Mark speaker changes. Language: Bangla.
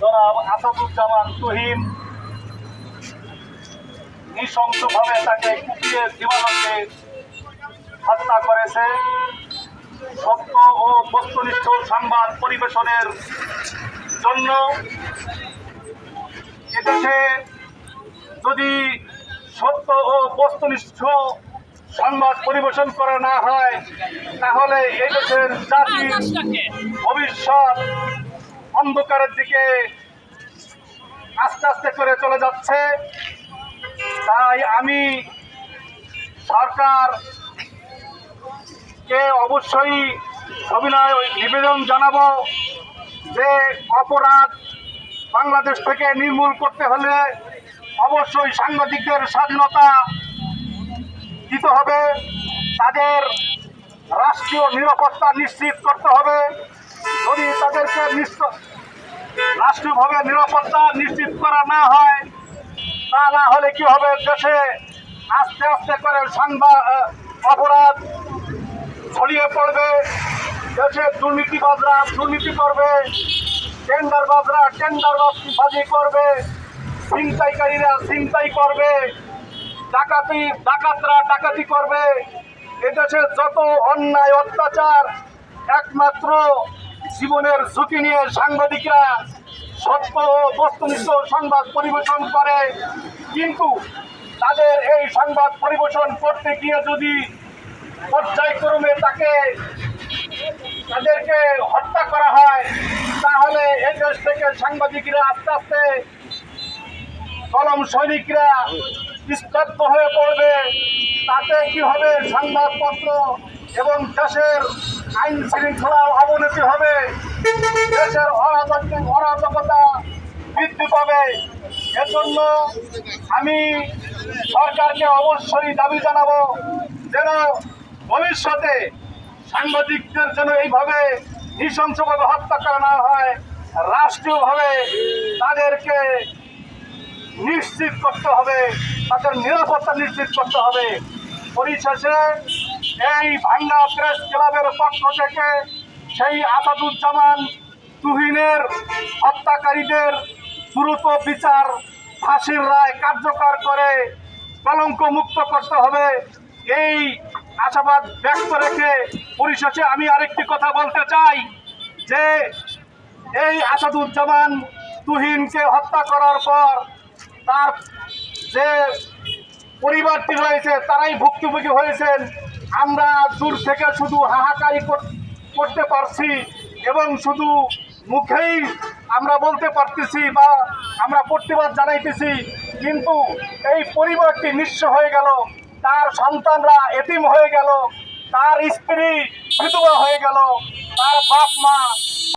Speaker 1: জনাব আসাদুজ্জামান তুহিন নৃশংসভাবে তাকে কুপিয়ে দিবালকে হত্যা করেছে। সত্য ও বস্তুনিষ্ঠ সংবাদ পরিবেশনের জন্য এদেশে যদি সত্য ও বস্তুনিষ্ঠ সংবাদ পরিবেশন করা না হয়, তাহলে এই দেশের জাতির ভবিষ্যৎ অন্ধকারের দিকে আস্তে আস্তে করে চলে যাচ্ছে। তাই আমি সরকার কে অবশ্যই অভিনয় নিবেদন জানাব যে অপরাধ বাংলাদেশ থেকে নির্মূল করতে হলে অবশ্যই সাংবাদিকদের স্বাধীনতা দিতে হবে। তাদের রাষ্ট্রীয় নিরাপত্তা নিশ্চিত করতে হবে। যদি তাদেরকে রাষ্ট্রীয়ভাবে নিরাপত্তা নিশ্চিত করা না হয়, তা না হলে কি হবে? দেশে আস্তে আস্তে করে সাংবাদ অপরাধ ছড়িয়ে পড়বে। দেশে দুর্নীতিবাজরা দুর্নীতি করবে। টেন্ডারবাজরা টেন্ডারবাজি করবে। ছিনতাইকারীরা ছিনতাই করবে। ডাকাতি, ডাকাতরা ডাকাতি করবে। এদেশে যত অন্যায়, অত্যাচার, একমাত্র জীবনের ঝুঁকি নিয়ে সাংবাদিকরা সত্য ও বস্তুনিষ্ঠ সংবাদ পরিবেশন করে। কিন্তু তাদের এই সংবাদ পরিবেশন করতে গিয়ে যদি পর্যায়ক্রমে তাকে তাদেরকে হত্যা করা হয়, তাহলে এই দেশ থেকে সাংবাদিকরা আস্তে আস্তে কলম সৈনিকরা স্তব্ধ হয়ে পড়বে। তাতে কি হবে সংবাদপত্র এবং দেশের আইন শৃঙ্খলা অবনতি হবে। দেশের অরাজক অরাজকতা বৃদ্ধি পাবে। এজন্য আমি সরকারকে অবশ্যই দাবি জানাব যেন ভবিষ্যতে সাংবাদিকদের যেন এইভাবে নৃশংসভাবে হত্যা করা না হয়, রাষ্ট্রীয়ভাবে তাদেরকে নিশ্চিত করতে হবে, তাদের নিরাপত্তা নিশ্চিত করতে হবে। পরিশেষে এই ভাঙ্গা প্রেস ক্লাবের পক্ষ থেকে সেই আসাদুজ্জামান তুহিনের হত্যাকারীদের দ্রুত বিচার, ফাঁসির রায় কার্যকর করে কলঙ্ক মুক্ত করতে হবে। এই আশাবাদ ব্যক্ত রেখে পরিশেষে আমি আরেকটি কথা বলতে চাই যে এই আসাদুজ্জামান তুহিনকে হত্যা করার পর তার যে পরিবারটি রয়েছে, তারাই ভুক্তভোগী হয়েছেন। আমরা দূর থেকে শুধু হাহাকারি কর- করতে পারছি এবং শুধু মুখেই আমরা বলতে পারতেছি বা আমরা প্রতিবাদ জানাইতেছি, কিন্তু এই পরিবারটি নিঃস্ব হয়ে গেল, তার সন্তানরা এতিম হয়ে গেল, তার স্ত্রী বিধবা হয়ে গেল, তার বাপ মা